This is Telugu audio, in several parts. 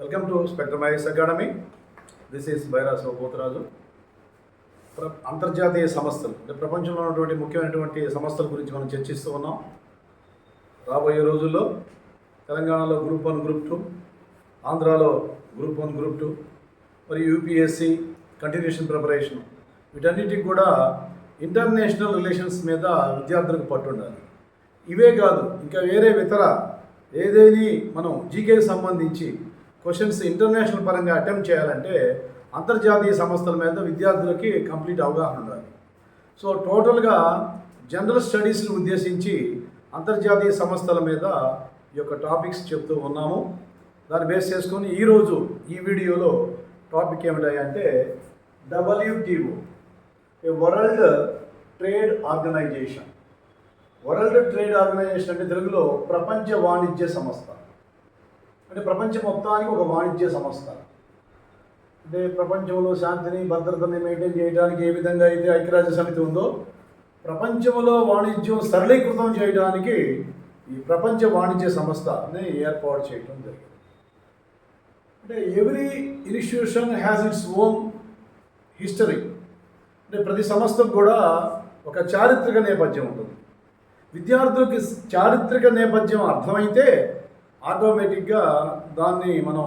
Welcome to spectrum IAS academy. This is బైరాస్ Potharaju ప్ర అంతర్జాతీయ సంస్థలు అంటే ప్రపంచంలో ఉన్నటువంటి ముఖ్యమైనటువంటి సంస్థల గురించి మనం చర్చిస్తూ ఉన్నాం. రాబోయే రోజుల్లో తెలంగాణలో గ్రూప్ వన్ గ్రూప్ టూ ఆంధ్రాలో గ్రూప్ వన్ గ్రూప్ టూ మరియు యూపీఎస్సి కంటిన్యూషన్ ప్రిపరేషన్ వీటన్నిటికి కూడా ఇంటర్నేషనల్ రిలేషన్స్ మీద విద్యార్థులకు పట్టుండాలి ఇవే కాదు ఇంకా వేరే ఇతర ఏదేని మనం జీకేకి సంబంధించి క్వశ్చన్స్ ఇంటర్నేషనల్ పరంగా అటెంప్ట్ చేయాలంటే అంతర్జాతీయ సంస్థల మీద విద్యార్థులకి కంప్లీట్ అవగాహన ఉండాలి. సో టోటల్గా జనరల్ స్టడీస్ని ఉద్దేశించి అంతర్జాతీయ సంస్థల మీద ఈ యొక్క టాపిక్స్ చెప్తూ ఉన్నాము. దాన్ని బేస్ చేసుకొని ఈరోజు ఈ వీడియోలో టాపిక్ ఏమిటంటే డబ్ల్యూటీఓ ఏ world trade organisation world trade organisation అంటే తెలుగులో ప్రపంచ వాణిజ్య సంస్థ. అంటే ప్రపంచం మొత్తానికి ఒక వాణిజ్య సంస్థ. అంటే ప్రపంచంలో శాంతిని భద్రతని మెయింటైన్ చేయడానికి ఏ విధంగా అయితే ఐక్యరాజ్య సమితి ఉందో ప్రపంచంలో వాణిజ్యం సరళీకృతం చేయడానికి ఈ ప్రపంచ వాణిజ్య సంస్థని ఏర్పాటు చేయడం జరిగింది. అంటే every institution has its own history అంటే ప్రతి సంస్థకు కూడా ఒక చారిత్రక నేపథ్యం ఉంటుంది. విద్యార్థులకి చారిత్రక నేపథ్యం అర్థమైతే ఆటోమేటిక్గా దాన్ని మనం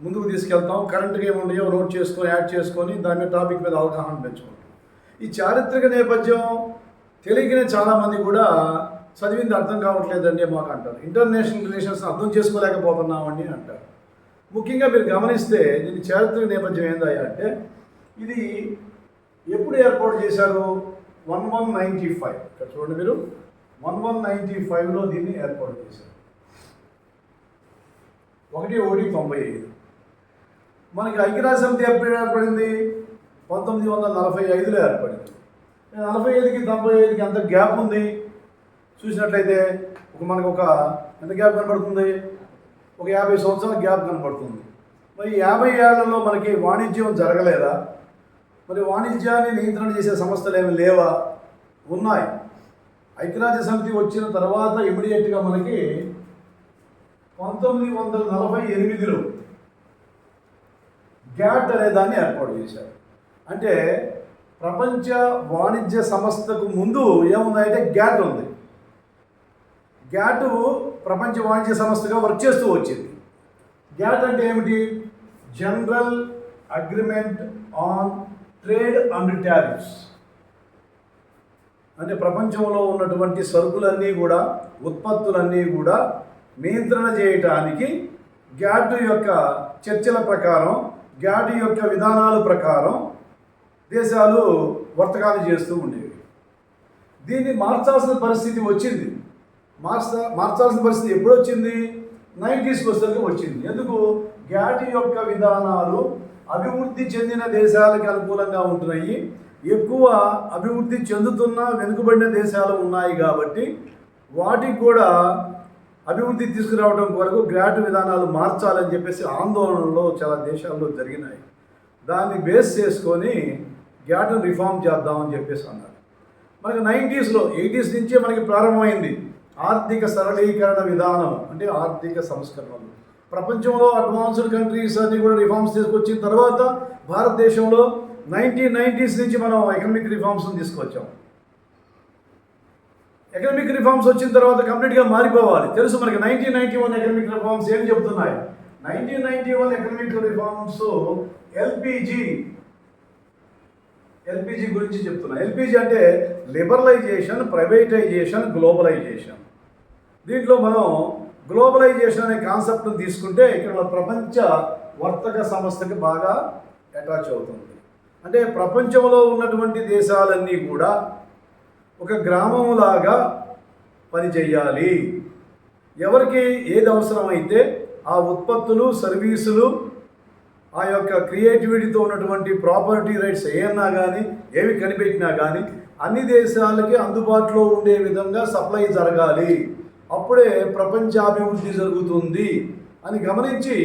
ముందుకు తీసుకెళ్తాం కరెంట్గా ఏముండయో నోట్ చేసుకొని యాడ్ చేసుకొని దాని మీద టాపిక్ మీద అవగాహన పెంచుకుంటాం. ఈ చారిత్రక నేపథ్యం తెలియకనే చాలామంది కూడా చదివింది అర్థం కావట్లేదండి మాకు అంటారు. ఇంటర్నేషనల్ రిలేషన్స్ అర్థం చేసుకోలేకపోతున్నామండి అంటారు. ముఖ్యంగా మీరు గమనిస్తే దీని చారిత్రక నేపథ్యం ఏందయ్యా అంటే ఇది ఎప్పుడు ఏర్పాటు చేశారు? వన్ వన్ నైంటీ ఫైవ్ ఇక్కడ చూడండి మీరు. వన్ వన్ నైంటీ ఫైవ్లో దీన్ని ఏర్పాటు చేశారు. ఒకటి ఒకటి తొంభై ఐదు. మనకి ఐక్యరాజ్య సమితి ఎప్పుడు ఏర్పడింది? పంతొమ్మిది వందల నలభై ఐదులో ఏర్పడింది. నలభై ఐదుకి తొంభై ఐదుకి ఎంత గ్యాప్ ఉంది? చూసినట్లయితే ఒక మనకు ఒక ఎంత గ్యాప్ కనబడుతుంది? ఒక యాభై సంవత్సరాల గ్యాప్ కనబడుతుంది. మరి యాభై ఏళ్ళలో మనకి వాణిజ్యం జరగలేదా? మరి వాణిజ్యాన్ని నియంత్రణ చేసే సంస్థలు ఏమి లేవా? ఉన్నాయి. ఐక్యరాజ్య సమితి వచ్చిన తర్వాత ఇమీడియట్గా మనకి పంతొమ్మిది వందల నలభై ఎనిమిదిలో గ్యాట్ అనే దాన్ని ఏర్పాటు చేశారు. అంటే ప్రపంచ వాణిజ్య సంస్థకు ముందు ఏముందంటే గ్యాట్ ఉంది. గ్యాట్ ప్రపంచ వాణిజ్య సంస్థగా వర్క్ చేస్తూ వచ్చింది. గ్యాట్ అంటే ఏమిటి? General agreement on trade and tariffs అంటే ప్రపంచంలో ఉన్నటువంటి సరుకులన్నీ కూడా ఉత్పత్తులన్నీ కూడా నియంత్రణ చేయటానికి గ్యాట్ యొక్క చర్చల ప్రకారం గ్యాట్ యొక్క విధానాల ప్రకారం దేశాలు వర్తకాలు చేస్తూ ఉండేవి. దీన్ని మార్చాల్సిన పరిస్థితి వచ్చింది. మార్చ మార్చాల్సిన పరిస్థితి ఎప్పుడు వచ్చింది? నైంటీస్కి వస్తే వచ్చింది. ఎందుకు? గ్యాట్ యొక్క విధానాలు అభివృద్ధి చెందిన దేశాలకు అనుకూలంగా ఉంటున్నాయి. ఎక్కువ అభివృద్ధి చెందుతున్న వెనుకబడిన దేశాలు ఉన్నాయి కాబట్టి వాటికి కూడా అభివృద్ధి తీసుకురావడం కొరకు గ్రాట్ విధానాలు మార్చాలని చెప్పేసి ఆందోళనలో చాలా దేశాల్లో జరిగినాయి. దాన్ని బేస్ చేసుకొని గ్యాట్ను రిఫార్మ్ చేద్దామని చెప్పేసి అన్నారు. మనకి నైంటీస్లో ఎయిటీస్ నుంచే మనకి ప్రారంభమైంది. ఆర్థిక సరళీకరణ విధానం అంటే ఆర్థిక సంస్కరణలు. ప్రపంచంలో అడ్వాన్స్డ్ కంట్రీస్ అన్ని కూడా రిఫార్మ్స్ తీసుకొచ్చిన తర్వాత భారతదేశంలో నైన్టీన్ నైంటీస్ నుంచి మనం ఎకనామిక్ రిఫార్మ్స్ని తీసుకొచ్చాం. ఎకనమిక్ రిఫార్మ్స్ వచ్చిన తర్వాత కంప్లీట్గా మారిపోవాలి. తెలుసు మనకి nineteen ninety one economic reforms ఏం చెప్తున్నాయి? Nineteen ninety one economic reforms LPG LPG గురించి చెప్తున్నా. ఎల్పిజి అంటే లిబరలైజేషన్ ప్రైవేటైజేషన్ గ్లోబలైజేషన్ దీంట్లో మనం గ్లోబలైజేషన్ అనే కాన్సెప్ట్ని తీసుకుంటే ఇక్కడ ప్రపంచ వర్తక సంస్థకి బాగా అటాచ్ అవుతుంది. అంటే ప్రపంచంలో ఉన్నటువంటి దేశాలన్నీ కూడా ఒక గ్రామంలాగా పనిచేయాలి. ఎవరికి ఏది అవసరమైతే ఆ ఉత్పత్తులు సర్వీసులు ఆ యొక్క క్రియేటివిటీతో ఉన్నటువంటి ప్రాపర్టీ రైట్స్ ఏమన్నా కానీ ఏమి కనిపెట్టినా కానీ అన్ని దేశాలకి అందుబాటులో ఉండే విధంగా సప్లై జరగాలి. అప్పుడే ప్రపంచాభివృద్ధి జరుగుతుంది అని గమనించి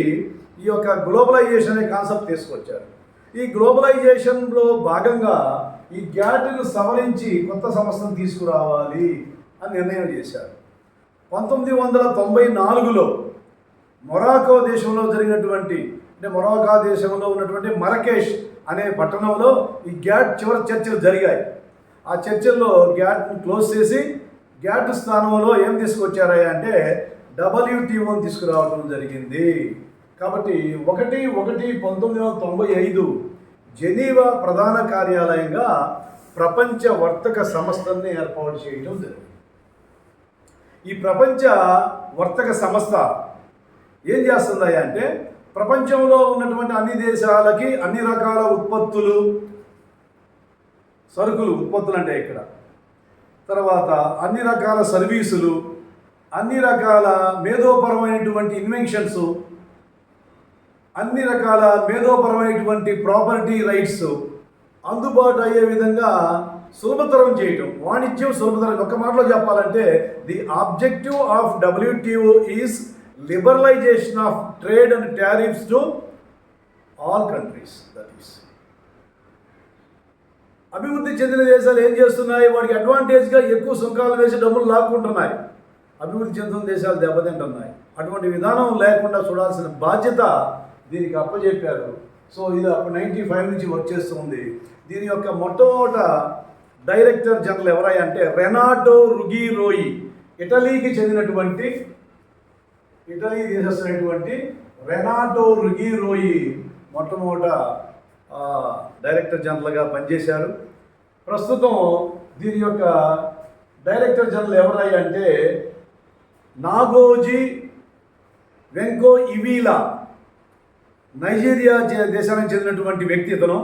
ఈ యొక్క గ్లోబలైజేషన్ అనే కాన్సెప్ట్ తీసుకొచ్చారు. ఈ గ్లోబలైజేషన్లో భాగంగా ఈ గ్యాట్ను సవరించి కొత్త సంస్థను తీసుకురావాలి అని నిర్ణయం చేశారు. పంతొమ్మిది వందల తొంభై నాలుగులో మొరాకో దేశంలో జరిగినటువంటి అంటే మొరాకా దేశంలో ఉన్నటువంటి మరకేష్ అనే పట్టణంలో ఈ గ్యాట్ చివరి చర్చలు జరిగాయి. ఆ చర్చల్లో గ్యాట్ను క్లోజ్ చేసి గ్యాట్ స్థానంలో ఏం తీసుకొచ్చారయ్యా అంటే డబ్ల్యూటీఓని తీసుకురావడం జరిగింది. కాబట్టి ఒకటి ఒకటి పంతొమ్మిది వందల తొంభై ఐదు జెనీవా ప్రధాన కార్యాలయంగా ప్రపంచ వర్తక సంస్థని ఏర్పాటు చేయడం జరిగింది. ఈ ప్రపంచ వర్తక సంస్థ ఏం చేస్తుంది అంటే ప్రపంచంలో ఉన్నటువంటి అన్ని దేశాలకి అన్ని రకాల ఉత్పత్తులు సరుకులు ఉత్పత్తులు అంటే ఇక్కడ. తర్వాత అన్ని రకాల సర్వీసులు అన్ని రకాల మేధోపరమైనటువంటి ఇన్వెన్షన్స్ అన్ని రకాల మేధోపరమైనటువంటి ప్రాపర్టీ రైట్స్ అందుబాటు అయ్యే విధంగా సులభతరం చేయటం వాణిజ్యం సులభతరం. ఒక మాటలో చెప్పాలంటే the objective of WTO is liberalisation of trade and tariffs to all countries that is. అభివృద్ధి చెందిన దేశాలు ఏం చేస్తున్నాయి? వాడికి అడ్వాంటేజ్గా ఎక్కువ సుంకాలు వేసి డబ్బులు లాక్కుంటున్నాయి. అభివృద్ధి చెందుతున్న దేశాలు దెబ్బతింటున్నాయి. అటువంటి విధానం లేకుండా చూడాల్సిన బాధ్యత దీనికి అప్పచెప్పారు సో ఇది అప్పుడు నైంటీ ఫైవ్ నుంచి వర్క్ చేస్తుంది దీని యొక్క మొట్టమొదట డైరెక్టర్ జనరల్ ఎవరై అంటే రెనాటో రుగిరోయి ఇటలీకి చెందినటువంటి ఇటలీ దేశస్తున్నటువంటి రెనాటో రుగిరోయి మొట్టమొదట డైరెక్టర్ జనరల్గా పనిచేశారు. ప్రస్తుతం దీని యొక్క డైరెక్టర్ జనరల్ ఎవరై అంటే నాగోజీ వెంకో ఇవీలా. నైజీరియా దేశానికి చెందినటువంటి వ్యక్తి ఇతను.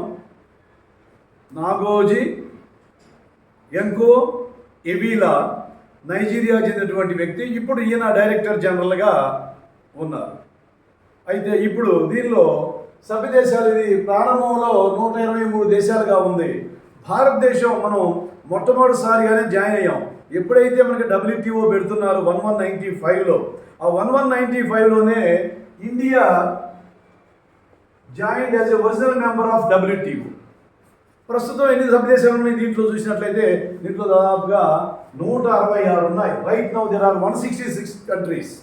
నాగోజీ ఎంకో ఎవీలా నైజీరియా చెందినటువంటి వ్యక్తి. ఇప్పుడు ఈయన డైరెక్టర్ జనరల్గా ఉన్నారు. అయితే ఇప్పుడు దీనిలో సభ్య దేశాలు ఇది ప్రారంభంలో నూట ఇరవై మూడు దేశాలుగా ఉంది. భారతదేశం మనం మొట్టమొదటిసారిగానే జాయిన్ అయ్యాం. ఎప్పుడైతే మనకి డబ్ల్యూటీఓ పెడుతున్నారు వన్ వన్ నైంటీ ఫైవ్లో ఆ one one ninety ఫైవ్లోనే India join as a original member of WTO ప్రస్తుతం ఎన్ని సభ్యదేశాలు ఉన్నాయి. దీంట్లో చూసినట్లయితే దీంట్లో దాదాపుగా నూట అరవై ఆరు ఉన్నాయి. Right now there are one sixty six countries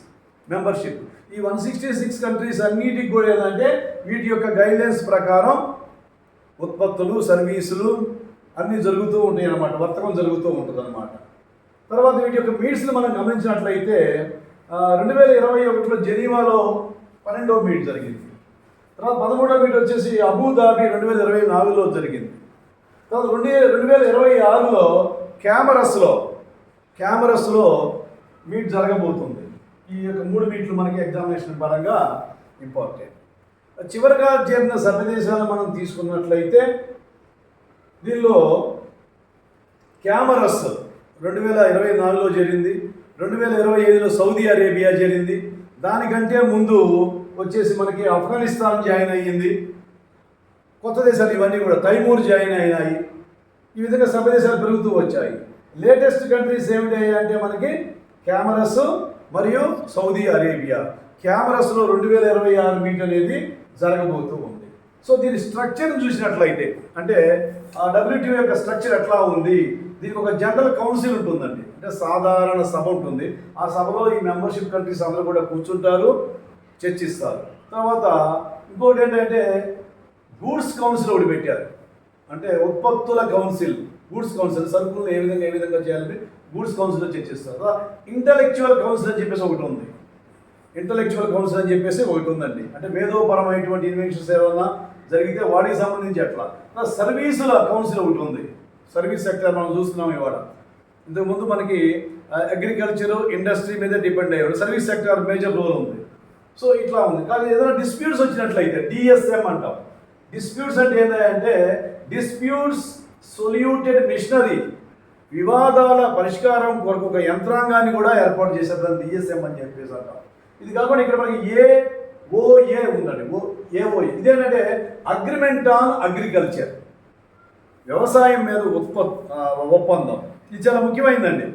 membership ఈ వన్ సిక్స్టీ సిక్స్ కంట్రీస్ అన్నిటికి కూడా ఏంటంటే వీటి యొక్క గైడ్లైన్స్ ప్రకారం ఉత్పత్తులు సర్వీసులు అన్నీ జరుగుతూ ఉంటాయి అన్నమాట. వర్తకం జరుగుతూ ఉంటుంది అనమాట తర్వాత వీటి యొక్క మీట్స్ని మనం గమనించినట్లయితే రెండు వేల ఇరవై ఒకటిలో జెనీవాలో పన్నెండవ మీట్ జరిగింది. తర్వాత పదమూడవ మీట్ వచ్చేసి అబుదాబి రెండు వేల ఇరవై నాలుగులో జరిగింది. తర్వాత రెండు రెండు వేల ఇరవై ఆరులో క్యామరస్లో క్యామరస్లో మీట్ జరగబోతుంది. ఈ యొక్క మూడు మీట్లు మనకి ఎగ్జామినేషన్ పరంగా ఇంపార్టెంట్. చివరిగా చేరిన సభ్య మనం తీసుకున్నట్లయితే దీనిలో క్యామరస్ రెండు వేల ఇరవై నాలుగులో జరిగింది రెండు వేల ఇరవై ఐదులో సౌదీ అరేబియా జరిగింది దానికంటే ముందు వచ్చేసి మనకి ఆఫ్ఘనిస్తాన్ జాయిన్ అయ్యింది. కొత్త దేశాలు ఇవన్నీ కూడా తైమూర్ జాయిన్ అయినాయి. ఈ విధంగా సభ దేశాలు పెరుగుతూ వచ్చాయి. లేటెస్ట్ కంట్రీస్ ఏమిటి అంటే మనకి క్యామరస్ మరియు సౌదీ అరేబియా. క్యామరస్లో రెండు వేల ఇరవై ఆరు మీట్ అనేది జరగబోతూ ఉంది. సో దీని స్ట్రక్చర్ చూసినట్లయితే అంటే ఆ డబ్ల్యూటీఓ యొక్క స్ట్రక్చర్ ఎట్లా ఉంది? దీనికి ఒక జనరల్ కౌన్సిల్ ఉంటుందండి. అంటే సాధారణ సభ ఉంటుంది. ఆ సభలో ఈ మెంబర్షిప్ కంట్రీస్ అందరూ కూడా కూర్చుంటారు. చర్చిస్తారు. తర్వాత ఇంకోటి ఏంటంటే గూడ్స్ కౌన్సిల్ ఒకటి పెట్టారు. అంటే ఉత్పత్తుల కౌన్సిల్ గూడ్స్ కౌన్సిల్ సరుకులు ఏ విధంగా ఏ విధంగా చేయాలని గూడ్స్ కౌన్సిల్లో చర్చిస్తారు. ఇంటలెక్చువల్ కౌన్సిల్ అని చెప్పేసి ఒకటి ఉంది. ఇంటలెక్చువల్ కౌన్సిల్ అని చెప్పేసి ఒకటి ఉందండి. అంటే మేధోపరమైనటువంటి ఇన్వెన్షన్స్ ఏమైనా జరిగితే వాటికి సంబంధించి అట్లా. సర్వీసుల కౌన్సిల్ ఒకటి ఉంది. సర్వీస్ సెక్టర్ మనం చూస్తున్నాం ఇవాళ. ఇంతకుముందు మనకి అగ్రికల్చర్ ఇండస్ట్రీ మీద డిపెండ్ అయ్యాడు సర్వీస్ సెక్టర్ మేజర్ రోల్ ఉంది. సో ఇట్లా ఉంది. కానీ ఏదైనా డిస్ప్యూట్స్ వచ్చినట్లయితే డిఎస్ఎం అంటాం. డిస్ప్యూట్స్ అంటే ఏంటంటే డిస్ప్యూట్స్ సొల్యూటెడ్ మిషనరీ వివాదాల పరిష్కారం కొరకు ఒక యంత్రాంగాన్ని కూడా ఏర్పాటు చేశారు దాన్ని డిఎస్ఎం అని చెప్పేసి అంటాం. ఇది కాకుండా ఇక్కడ మనకి ఏ ఓఏ ఉందండి. ఓ ఏఓఏ ఇదేంటంటే అగ్రిమెంట్ ఆన్ అగ్రికల్చర్ వ్యవసాయం మీద ఉత్పత్ ఒప్పందం. ఇది చాలా ముఖ్యమైనదండి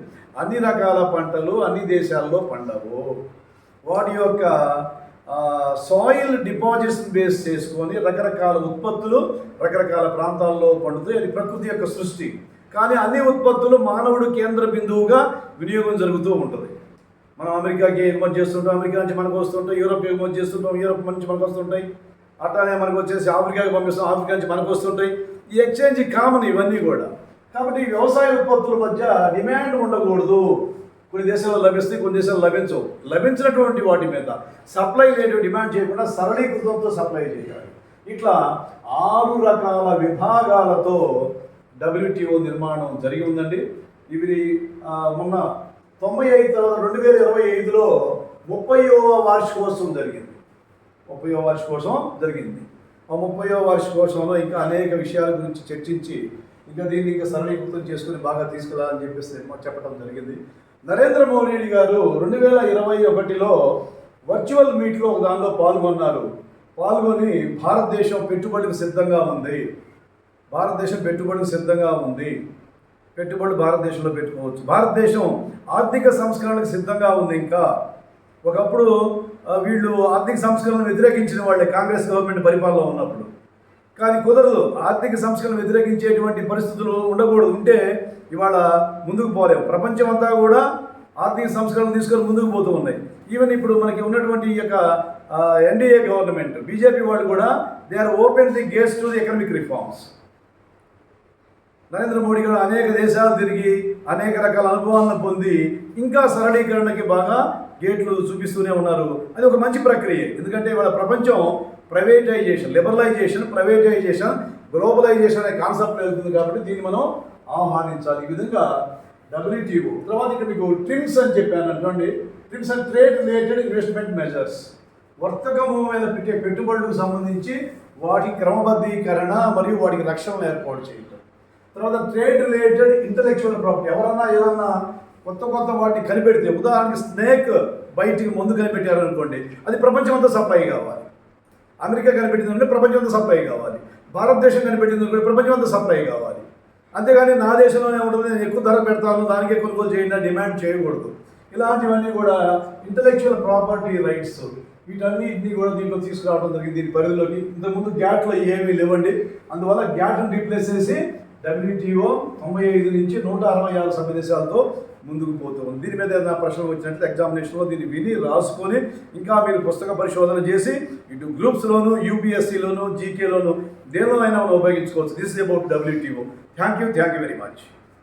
అన్ని రకాల పంటలు అన్ని దేశాల్లో పండవు. వాటి యొక్క సాయిల్ డిపాజిట్స్ని బేస్ చేసుకొని రకరకాల ఉత్పత్తులు రకరకాల ప్రాంతాల్లో పండుతాయి. అది ప్రకృతి యొక్క సృష్టి. కానీ అన్ని ఉత్పత్తులు మానవుడు కేంద్ర బిందువుగా వినియోగం జరుగుతూ ఉంటుంది. మనం అమెరికాకి ఎగుమతి చేస్తుంటాం అమెరికా నుంచి మనకు వస్తుంటాం యూరోప్ ఎగుమతి చేస్తుంటాం యూరోప్ నుంచి మనకు వస్తుంటాయి అట్లానే మనకు వచ్చేసి ఆఫ్రికాకి పంపిస్తాం ఆఫ్రికా నుంచి మనకు వస్తుంటాయి. ఈ ఎక్స్చేంజ్ కామన్ ఇవన్నీ కూడా. కాబట్టి వ్యవసాయ ఉత్పత్తుల మధ్య డిమాండ్ ఉండకూడదు. కొన్ని దేశాల్లో లభిస్తాయి కొన్ని దేశాలు లభించవు. లభించినటువంటి వాటి మీద సప్లై లేని డిమాండ్ చేయకుండా సరళీకృతంతో సప్లై చేయాలి. ఇట్లా ఆరు రకాల విభాగాలతో డబ్ల్యూటీఓ నిర్మాణం జరిగి ఉందండి. ఇవి మొన్న తొంభై ఐదు తర్వాత రెండు వేల ఇరవై ఐదులో ముప్పయో వార్షికోత్సవం జరిగింది. ముప్పైవ వార్షికోత్సవం జరిగింది. ఆ ముప్పైవ వార్షికోత్సవంలో ఇంకా అనేక విషయాల గురించి చర్చించి ఇంకా దీన్ని ఇంకా సరళీకృతం చేసుకుని బాగా తీసుకెళ్ళాలని చెప్పేసి చెప్పడం జరిగింది. నరేంద్ర మోడీ గారు రెండు వేల ఇరవై ఒకటిలో వర్చువల్ మీట్లో ఒక దానిలో పాల్గొన్నారు. పాల్గొని భారతదేశం పెట్టుబడికి సిద్ధంగా ఉంది. భారతదేశం పెట్టుబడికి సిద్ధంగా ఉంది. పెట్టుబడులు భారతదేశంలో పెట్టుకోవచ్చు. భారతదేశం ఆర్థిక సంస్కరణకు సిద్ధంగా ఉంది ఇంకా. ఒకప్పుడు వీళ్ళు ఆర్థిక సంస్కరణను వ్యతిరేకించిన వాళ్ళే కాంగ్రెస్ గవర్నమెంట్ పరిపాలన ఉన్నప్పుడు. కానీ కుదరదు. ఆర్థిక సంస్కరణ వ్యతిరేకించేటువంటి పరిస్థితులు ఉండకూడదు. ఉంటే ఇవాళ ముందుకు పోలేము ప్రపంచం అంతా కూడా ఆర్థిక సంస్కరణ తీసుకొని ముందుకు పోతూ ఉన్నాయి. ఈవెన్ ఇప్పుడు మనకి ఉన్నటువంటి ఈ యొక్క ఎన్డీఏ గవర్నమెంట్ బీజేపీ వాళ్ళు కూడా they are open the gates to the economic reforms Narendra Modi garu అనేక దేశాలు తిరిగి అనేక రకాల అనుభవాలను పొంది ఇంకా సరళీకరణకి బాగా గేట్లు చూపిస్తూనే ఉన్నారు. అది ఒక మంచి ప్రక్రియ. ఎందుకంటే వాళ్ళ ప్రపంచం ప్రైవేటైజేషన్ లిబరలైజేషన్ ప్రైవేటైజేషన్ గ్లోబలైజేషన్ అనే కాన్సెప్ట్ వెళ్తుంది కాబట్టి దీన్ని మనం ఆహ్వానించాలి. ఈ విధంగా డబ్ల్యూటీఓ తర్వాత ఇక్కడ మీకు ట్రిమ్స్ అని చెప్పాను అనుకోండి. TRIMs and trade related investment measures. వర్తకము మీద పెట్టే పెట్టుబడులకు సంబంధించి వాటి క్రమబద్ధీకరణ మరియు వాటికి రక్షణలు ఏర్పాటు చేయటం. తర్వాత ట్రేడ్ రిలేటెడ్ ఇంటలెక్చువల్ ప్రాపర్టీ. ఎవరన్నా ఏదన్నా కొత్త కొత్త వాటిని కనిపెడితే ఉదాహరణకి స్నేక్ బయటికి ముందు కనిపెట్టారు అనుకోండి అది ప్రపంచమంతా సప్లై కావాలి. అమెరికా కనిపెట్టిందంటే అంటే అంతా సప్లై కావాలి. భారతదేశం కనిపెట్టింది అనుకోండి ప్రపంచమంతా సప్లై కావాలి. అంతేగాని నా దేశంలోనే ఉంటుంది నేను ఎక్కువ ధర పెడతాను దానికే కొనుగోలు చేయండి డిమాండ్ చేయకూడదు. ఇలాంటివన్నీ కూడా ఇంటలెక్చువల్ ప్రాపర్టీ రైట్స్ వీటన్నిటిని కూడా దీంట్లో తీసుకురావడం జరిగింది దీని పరిధిలోకి. ఇంతకుముందు గ్యాట్లో ఏమీ లేవండి. అందువల్ల గ్యాట్ను రీప్లేస్ చేసి డబ్ల్యూటీఓ తొంభై ఐదు నుంచి నూట అరవై ఆరు సభ్య దేశాలతో ముందుకు పోతూ ఉంది దీని మీద ఏదైనా ప్రశ్నలు వచ్చినట్లయితే ఎగ్జామినేషన్లో దీన్ని విని రాసుకొని ఇంకా మీరు పుస్తక పరిశోధన చేసి ఇటు గ్రూప్స్లోను యూపీఎస్సీలోను జీకేలోను దేనిలోనైనా ఉపయోగించుకోవచ్చు. This is about WTO thank you thank you very much